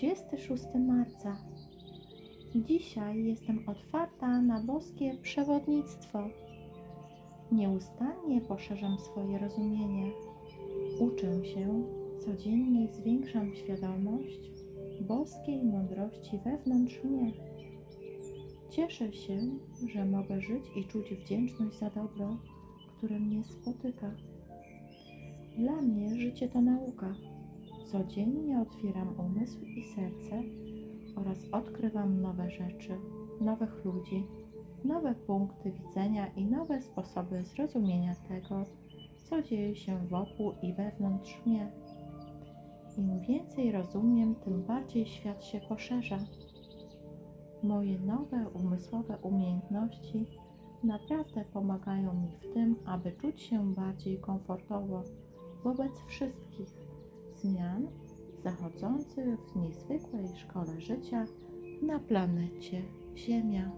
26 marca. Dzisiaj jestem otwarta na boskie przewodnictwo. Nieustannie poszerzam swoje rozumienie. Uczę się, codziennie zwiększam świadomość boskiej mądrości wewnątrz mnie. Cieszę się, że mogę żyć i czuć wdzięczność za dobro, które mnie spotyka. Dla mnie życie to nauka. Codziennie otwieram umysł i serce oraz odkrywam nowe rzeczy, nowych ludzi, nowe punkty widzenia i nowe sposoby zrozumienia tego, co dzieje się wokół i wewnątrz mnie. Im więcej rozumiem, tym bardziej świat się poszerza. Moje nowe umysłowe umiejętności naprawdę pomagają mi w tym, aby czuć się bardziej komfortowo wobec wszystkich zmian zachodzących w niezwykłej szkole życia na planecie Ziemia.